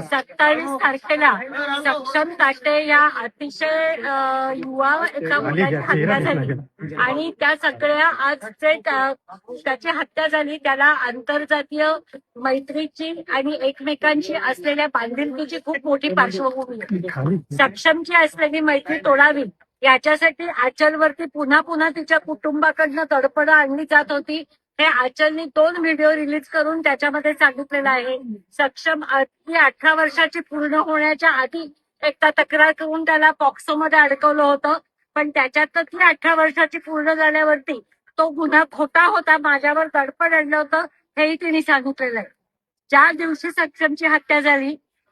सत्तावीस तारखेला सक्षम ताटे या अतिशय युवा एका मुलाची हत्या झाली. आणि त्या सगळ्या आज जे त्या- त्याची हत्या झाली त्याला आंतरजातीय मैत्रीची आणि एकमेकांची असलेल्या बांधिलकीची खूप मोठी पार्श्वभूमी. सक्षमची असलेली मैत्री तोडावी याच्यासाठी आचलवरती पुन्हा पुन्हा तिच्या कुटुंबाकडनं तडपड आणली जात होती. हे आचलनी दोन व्हिडिओ रिलीज करून त्याच्यामध्ये सांगितलेलं आहे. सक्षम ती अठरा वर्षाची पूर्ण होण्याच्या आधी एकदा तक्रार करून त्याला पॉक्सोमध्ये अडकवलं होतं. पण त्याच्यात ती अठरा वर्षाची पूर्ण झाल्यावरती तो गुन्हा खोटा होता माझ्यावर दडपण आणलं होतं हेही तिने सांगितलेलं आहे. ज्या दिवशी सक्षमची हत्या झाली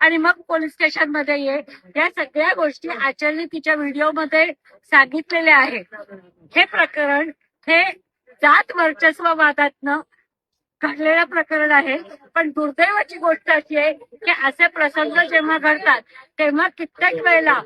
आणि मग पोलीस स्टेशनमध्ये ये. या सगळ्या गोष्टी आचरणी तिच्या व्हिडिओमध्ये सांगितलेल्या आहेत. हे प्रकरण हे जात वर्चस्ववादातनं घडलेलं प्रकरण आहे. पण दुर्दैवाची गोष्ट अशी आहे की असे प्रसंग जेव्हा घडतात तेव्हा कित्येक वेळेला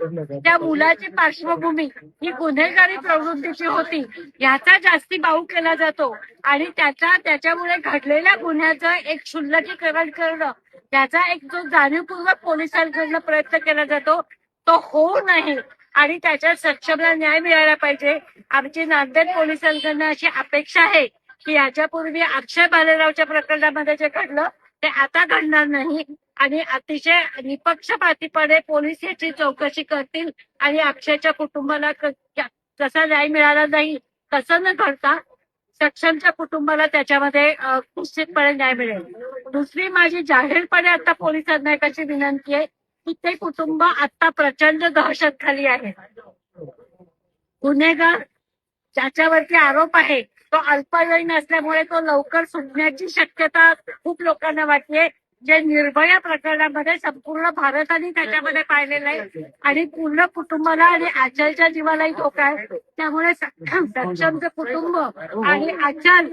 त्या मुलाची पार्श्वभूमी ही गुन्हेगारी प्रवृत्तीची होती. याचा जास्ती बाऊ केला जातो. आणि त्याचा त्याच्यामुळे घडलेल्या गुन्ह्याचं एक क्षुल्लकीकरण करणं त्याचा एक जो जाणीवपूर्वक पोलिसांकडनं प्रयत्न केला जातो तो होऊ नये. आणि त्याच्या सक्षमला न्याय मिळाला पाहिजे. आमची नांदेड पोलिसांकडनं अशी अपेक्षा आहे की याच्यापूर्वी अक्षय बालेरावच्या प्रकरणामध्ये जे घडलं ते आता घडणार नाही. आणि अतिशय निपक्षपातीपणे पोलीस याची चौकशी करतील आणि अक्षयच्या कुटुंबाला जसा कसा न्याय मिळाला नाही तसं न घडता सक्षमच्या कुटुंबाला त्याच्यामध्ये निश्चितपणे न्याय मिळेल. दुसरी माझी जाहीरपणे आता पोलिसांना एक अशी विनंती आहे की ते कुटुंब आता प्रचंड दहशत खाली आहे. गुन्हेगार ज्याच्यावरती आरोप आहे तो अल्पवयीन असल्यामुळे तो लवकर सुटण्याची शक्यता खूप लोकांना वाटते. जे निर्भया प्रकरणामध्ये संपूर्ण भारताने त्याच्यामध्ये पाहिलेलं आहे. आणि पूर्ण कुटुंबाला आणि आचलच्या जीवालाही धोका आहे. त्यामुळे सक्षमचं कुटुंब आणि आचल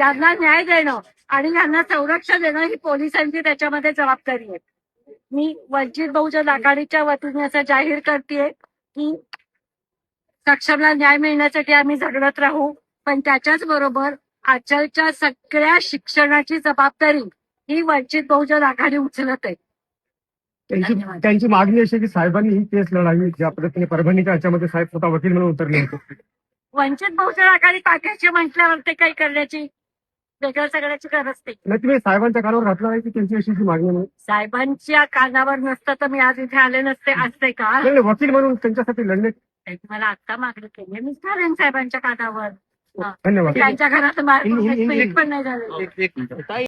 यांना न्याय देणं आणि यांना संरक्षण देणं ही पोलिसांची त्याच्यामध्ये जबाबदारी आहे. मी वंचित बहुजन आघाडीच्या वतीने असं जाहीर करते की सक्षमला न्याय मिळण्यासाठी आम्ही झगडत राहू. पण त्याच्याच बरोबर आचलच्या सगळ्या शिक्षणाची जबाबदारी ही वंचित बहुजन आघाडी उचलत आहे. त्यांची त्यांची मागणी अशी की साहेबांनी ही केस लढावी ज्या पद्धतीने परभणीच्या याच्यामध्ये साहेब स्वतः वकील म्हणून उतरले होते. वंचित बहुजन आघाडी टाकायची म्हटल्यावर ते काही करण्याची वेगळं सगळ्याची गरज नाही. नाही तुम्ही साहेबांच्या कानावर घातला आहे की त्यांची अशी जी मागणी म्हणून साहेबांच्या कानावर नसतं तर मी आज इथे आले नसते असते का? नाही, नाही, वकील म्हणून त्यांच्यासाठी लढणे. त्यांनी मला आता मागणी केली मी घालेन साहेबांच्या कानावर? धन्यवाद. त्यांच्या घरात पण नाही झालं एक एक मिनिट.